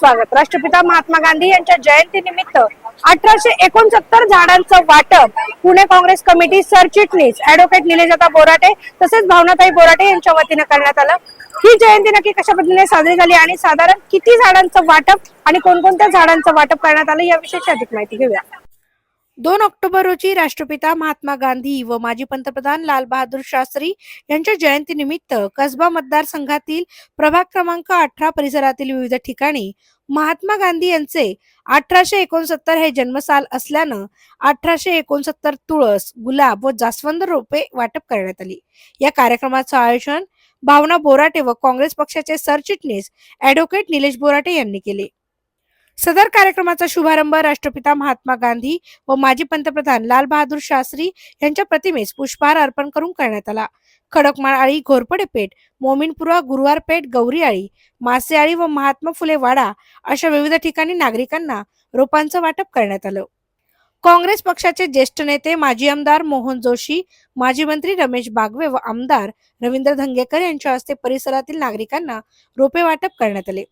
स्वागत. राष्ट्रपिता महात्मा गांधी यांच्या जयंतीनिमित्त अठराशे एकोणसत्तर झाडांचं वाटप पुणे काँग्रेस कमिटी सरचिटणीस ऍडव्होकेट निलेजाता बोराटे तसेच भावनाताई बोराटे यांच्या वतीनं करण्यात आलं. ही जयंती नक्की कशा पद्धतीने साजरी झाली आणि साधारण किती झाडांचं वाटप आणि कोणकोणत्या झाडांचं वाटप करण्यात आलं याविषयीची अधिक माहिती घेऊया. दोन ऑक्टोबर रोजी राष्ट्रपिता महात्मा गांधी व माजी पंतप्रधान लाल बहादूर शास्त्री यांच्या जयंतीनिमित्त कसबा मतदारसंघातील प्रभाग क्रमांक अठरा परिसरातील विविध ठिकाणी महात्मा गांधी यांचे अठराशे एकोणसत्तर हे जन्मसाल असल्यानं अठराशे एकोणसत्तर तुळस गुलाब व जास्वंद रोपे वाटप करण्यात आली. या कार्यक्रमाचं आयोजन भावना बोराटे व काँग्रेस पक्षाचे सरचिटणीस ऍडव्होकेट निलेश बोराटे यांनी केले. सदर कार्यक्रमाचा शुभारंभ राष्ट्रपिता महात्मा गांधी व माजी पंतप्रधान लाल बहादूर शास्त्री यांच्या प्रतिमेस पुष्पहार अर्पण करून करण्यात आला. खडकमाळ आळी घोरपडे पेठ मोमीनपुरा गुरुवार पेठ गौरी आळी मासे आळी व महात्मा फुले वाडा अशा विविध ठिकाणी नागरिकांना रोपांचं वाटप करण्यात आलं. काँग्रेस पक्षाचे ज्येष्ठ नेते माजी आमदार मोहन जोशी माजी मंत्री रमेश बागवे व आमदार रवींद्र धंगेकर यांच्या हस्ते परिसरातील नागरिकांना रोपे वाटप करण्यात आले.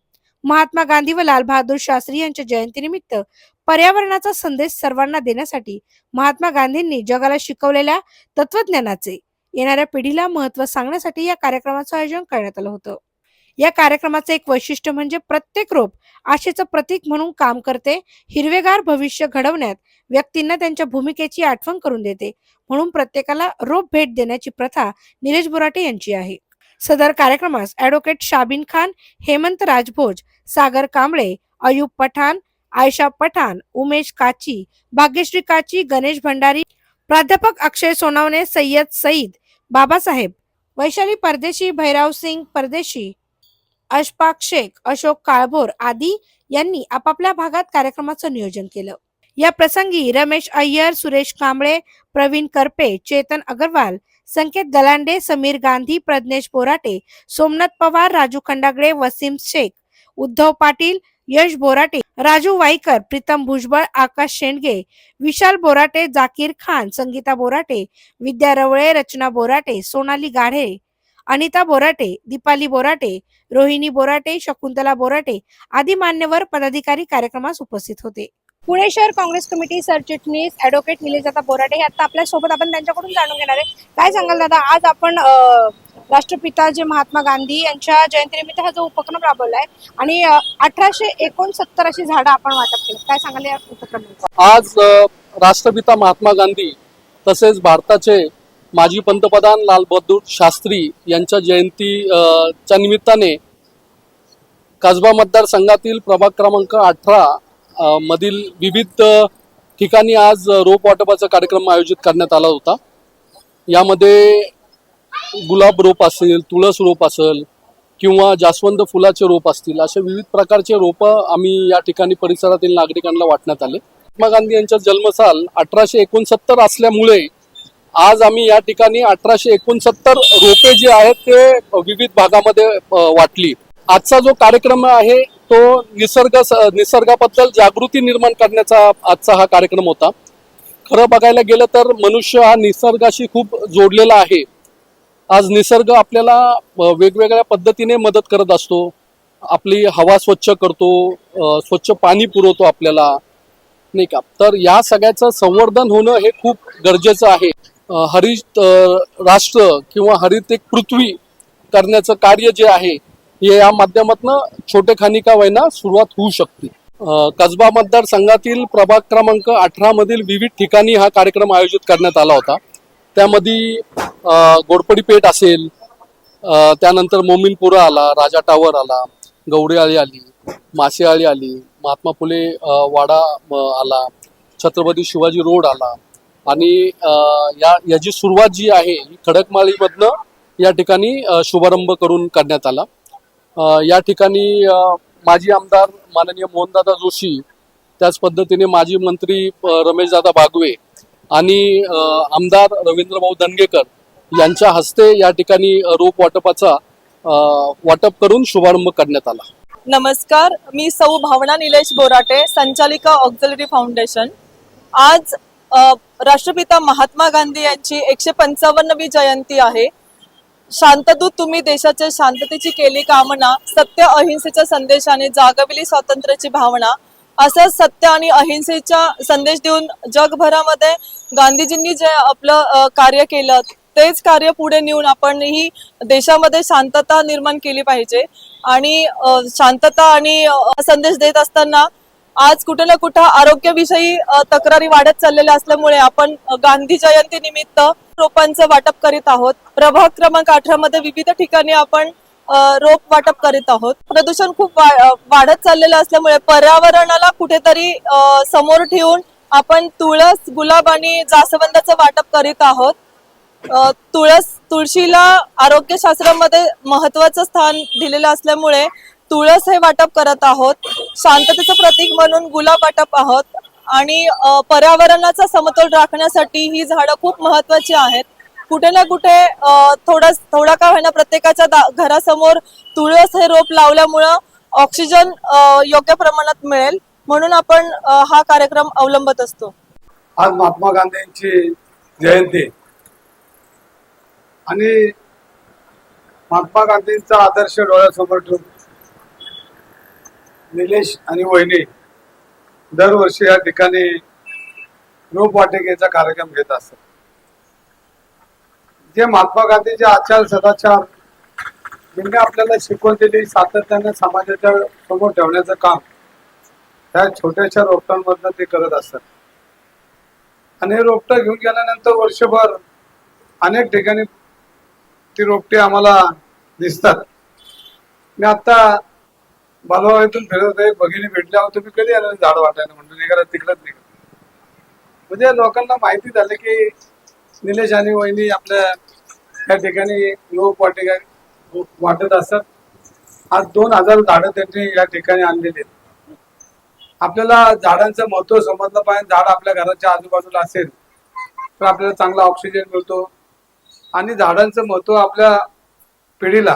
महात्मा गांधी व लालबहादूर शास्त्री यांच्या जयंतीनिमित्त पर्यावरणाचा संदेश सर्वांना देण्यासाठी महात्मा गांधींनी जगाला शिकवलेल्या तत्वज्ञानाचे येणाऱ्या पिढीला महत्त्व सांगण्यासाठी या कार्यक्रमाचं आयोजन करण्यात आलं होतं. या कार्यक्रमाचं एक वैशिष्ट्य म्हणजे प्रत्येक रोप आशेचं प्रतीक म्हणून काम करते हिरवेगार भविष्य घडवण्यात व्यक्तींना त्यांच्या भूमिकेची आठवण करून देते म्हणून प्रत्येकाला रोप भेट देण्याची प्रथा निलेश बोराटे यांची आहे. सदर कार्यक्रमास ॲडव्होकेट शाबिन खान हेमंत राजभोज सागर कांबळे अयूब पठाण आयशा पठाण उमेश काची भाग्यश्री काची गणेश भंडारी प्राध्यापक अक्षय सोनावणे सय्यद सईद बाबासाहेब वैशाली परदेशी भैराव सिंग परदेशी अशफाक शेख अशोक काळभोर आदी यांनी आपापल्या भागात कार्यक्रमाचं नियोजन केलं. या प्रसंगी रमेश अय्यर सुरेश कांबळे प्रवीण करपे चेतन अगरवाल संकेत गलांडे समीर गांधी प्रज्ञेश बोराटे सोमनाथ पवार राजू खंडागळे वसीम शेख उद्धव पाटील यश बोराटे राजू वाईकर प्रीतम भुजबळ आकाश शेंडगे विशाल बोराटे जाकीर खान संगीता बोराटे विद्या रवळे रचना बोराटे सोनाली गाढे अनिता बोराटे दीपाली बोराटे रोहिणी बोराटे शकुंतला बोराटे आदी मान्यवर पदाधिकारी कार्यक्रमास उपस्थित होते. पुणे शहर काँग्रेस कमिटी सरचिटणीस ऍडव्होकेट दादा बोराटे हे आता आपल्यासोबत आपण त्यांच्याकडून जाणून घेणार आहे. काय सांगाल दादा? आज आपण अं, राष्ट्रपिता जे महात्मा गांधी यांच्या जयंतीनिमित्त हा जो उपक्रम राबवलाय आणि अठराशे एकोणसत्तर अशी झाडं आपण वाटप केलं. काय सांगाल या उपक्रम आज राष्ट्रपिता महात्मा गांधी तसेच भारताचे माजी पंतप्रधान लाल बहादूर शास्त्री यांच्या जयंती च्या निमित्ताने कसबा मतदारसंघातील प्रभाग क्रमांक अठरा मधील विविध ठिकाणी आज रोप वाटपाचा कार्यक्रम आयोजित करण्यात आला होता. यामध्ये गुलाब रोप असेल तुळस रोप असेल किंवा जास्वंद फुलाचे रोप असतील असे विविध प्रकारचे रोपं आम्ही या ठिकाणी परिसरातील नागरिकांना वाटण्यात आले. महात्मा गांधी यांचा जन्मसाल अठराशे एकोणसत्तर असल्यामुळे आज आम्ही या ठिकाणी अठराशे एकोणसत्तर रोपे जे आहेत ते विविध भागामध्ये वाटली. आजचा जो कार्यक्रम आहे तो निसर्ग निसर्गाबद्दल जागृती निर्माण करण्याचा आजचा हा कार्यक्रम होता. खरं बघायला गेलं तर मनुष्य हा निसर्गाशी खूप जोडलेला आहे. आज निसर्ग आपल्याला वेगवेगळ्या पद्धतीने मदत करत असतो. आपली हवा स्वच्छ करतो स्वच्छ पाणी पुरवतो आपल्याला नाही का? तर या सगळ्याचं संवर्धन होणं हे खूप गरजेचं आहे. हरित राष्ट्र किंवा हरित एक पृथ्वी करण्याचं कार्य जे आहे या माध्यमातून छोटे खानिका वयना सुरुवात होऊ शकते. कसबा मतदारसंघातील प्रभाग क्रमांक अठरा मधील विविध ठिकाणी हा कार्यक्रम आयोजित करण्यात आला होता. त्यामध्ये गोडपडी पेठ असेल त्यानंतर मोमिनपुरा आला राजा टावर आला गवळीआळी आली मासेआळी आली महात्मा फुले वाडा आला छत्रपती शिवाजी रोड आला आणि या याची सुरुवात जी आहे ही खडकमाळीमधनं या ठिकाणी शुभारंभ करून करण्यात आला. या ठिकाणी माजी आमदार माननीय मोहनदादा जोशी त्याच पद्धतीने माजी मंत्री रमेशदादा बागवे आणि आमदार रवींद्रभाऊ दनगेकर यांच्या हस्ते या ठिकाणी रोप वाटपाचा वाटप करून शुभारंभ करण्यात आला. नमस्कार मी सौ भावना निलेश बोराटे संचालिका ऑक्झलरी फाउंडेशन. आज राष्ट्रपिता महात्मा गांधी यांची एकशे पंचावन्नवी जयंती आहे. शांतदूत तुम्ही देशाच्या शांततेची केली कामना सत्य अहिंसेच्या संदेशाने जागविली स्वातंत्र्याची भावना. असं सत्य आणि अहिंसेचा संदेश देऊन जगभरामध्ये गांधीजींनी जे आपलं कार्य केलं तेच कार्य पुढे नेऊन आपण ही देशामध्ये शांतता निर्माण केली पाहिजे. आणि शांतता आणि संदेश देत असताना आज कुठे ना कुठं आरोग्याविषयी तक्रारी वाढत चाललेल्या असल्यामुळे आपण गांधी जयंती निमित्त रोपांचं वाटप करीत आहोत. प्रभाग क्रमांक अठरा मध्ये विविध ठिकाणी आपण रोप वाटप करीत आहोत. प्रदूषण खूप वाढत चाललेलं असल्यामुळे पर्यावरणाला कुठेतरी समोर ठेवून आपण तुळस गुलाब आणि जास्वंदाचं वाटप करीत आहोत. तुळस तुळशीला आरोग्यशास्त्रामध्ये महत्वाचं स्थान दिलेलं असल्यामुळे तुळस हे वाटप करत आहोत. शांततेचं प्रतीक म्हणून गुलाब वाटप आहोत. आणि पर्यावरणाचा समतोल राखण्यासाठी ही झाडं खूप महत्वाची आहेत. कुठे ना कुठे थोडा थोडा का होईना प्रत्येकाच्या घरासमोर तुळस हे रोप लावल्यामुळं ऑक्सिजन योग्य प्रमाणात मिळेल. म्हणून आपण हा कार्यक्रम अवलंबत असतो. आज महात्मा गांधींची जयंती. आणि महात्मा गांधींचा आदर्श डोळ्यासमोर ठेवून निलेश आणि वहिनी दरवर्षी या ठिकाणी रोपवाटिकेचा कार्यक्रम घेत असतात. जे महात्मा गांधीचे आचार सदाचार ज्यांनी आपल्याला शिकवण दिली सातत्याने समाजाच्या समोर ठेवण्याचं काम त्या छोट्याशा रोपटांमधनं ते करत असतात. आणि हे रोपटं घेऊन गेल्यानंतर वर्षभर अनेक ठिकाणी ती रोपटी आम्हाला दिसतात. मी आता बालवाडीतून फिरत होते भगिनी भेटल्यावर तुम्ही कधी आलो झाड वाटायला म्हणतो निघाला तिकडंच निघ म्हणजे लोकांना माहिती झालं की निलेश आणि वहिनी आपल्या या ठिकाणी रोप वाटिका वाटत असतात. आज दोन हजार झाडं त्यांनी या ठिकाणी आणलेली आहेत. आपल्याला झाडांचं महत्त्व समजलं पाहिजे. झाड आपल्या घराच्या आजूबाजूला असेल तर आपल्याला चांगला ऑक्सिजन मिळतो. आणि झाडांचं महत्त्व आपल्या पिढीला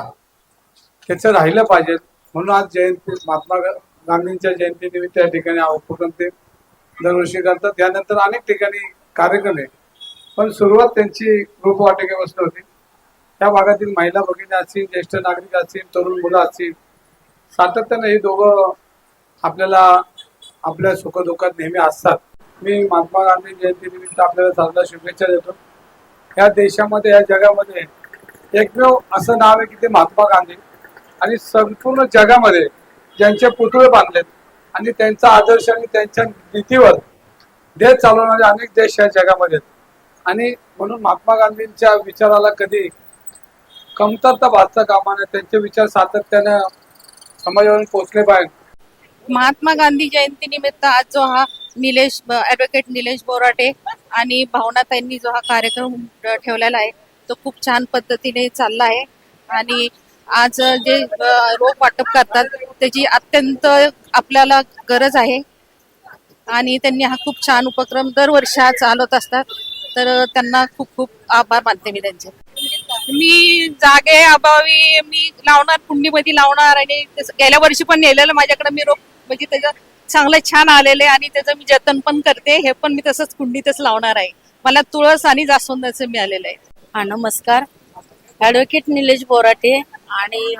त्याचं राहिलं पाहिजे. म्हणून आज जयंती महात्मा गांधींच्या जयंतीनिमित्त या ठिकाणी हा उपक्रम ते दरवर्षी करतात. त्यानंतर अनेक ठिकाणी कार्यक्रम आहे पण सुरुवात त्यांची रोपवाटिकेपासून होती. त्या भागातील महिला भगिनी असतील ज्येष्ठ नागरिक असतील तरुण मुलं असतील सातत्याने हे दोघं आपल्याला आपल्या सुखदुःखात नेहमी असतात. मी महात्मा गांधी जयंतीनिमित्त आपल्याला साधला शुभेच्छा देतो. या देशामध्ये या जगामध्ये एकमेव असं नाव आहे की ते महात्मा गांधी. आणि संपूर्ण जगामध्ये ज्यांचे पुतळे बांधलेत आणि त्यांचा आदर्श आणि त्यांच्या नीतीवर देश चालवणारे अनेक देश या जगामध्ये आहेत. आणि म्हणून महात्मा गांधींच्या विचाराला कधी कमतरता भासता कामा नये त्यांचे विचार सातत्यानं समाजावर पोहोचले पाहिजे महात्मा गांधी जयंती निमित्त आज जो हा निलेश ऍडव्होकेट निलेश बोराटे आणि भावनाताईंनी जो हा कार्यक्रम ठेवलेला आहे तो खूप छान पद्धतीने चालला आहे आणि आज जे रोप वाटप करतात त्याची अत्यंत आपल्याला गरज आहे. आणि त्यांनी हा खूप छान उपक्रम दरवर्षी हा चालवत असतात. तर त्यांना खूप खूप आभार मानते मी त्यांचे. मी जागे अभावी मी लावणार कुंडीमध्ये लावणार आणि गेल्या वर्षी पण नेलेलं माझ्याकडे मी रोप म्हणजे त्याचं चांगलं छान आलेलं आहे आणि त्याचं मी जतन पण करते. हे पण मी तसंच कुंडीतच लावणार आहे. मला तुळस आणि जास्वंदाचं मिळालेलं आहे. हा नमस्कार. ॲडव्होकेट निलेश बोराटे आणि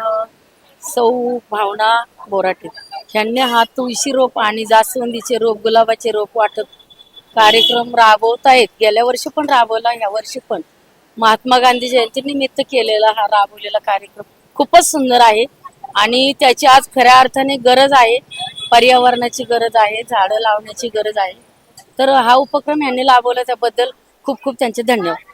सौ भावना बोराटे. ह्यांनी हा तुळशी रोप आणि जास्वंदीचे रोप गुलाबाचे रोप वाटप कार्यक्रम राबवत आहेत गेल्या वर्षी पण राबवला ह्या वर्षी पण. महात्मा गांधी जयंती निमित्त केलेला हा राबवलेला कार्यक्रम खूपच सुंदर आहे आणि त्याची आज खऱ्या अर्थाने गरज आहे. पर्यावरणाची गरज आहे झाडं लावण्याची गरज आहे. तर हा उपक्रम यांनी राबवला त्याबद्दल खूप खूप त्यांचे धन्यवाद.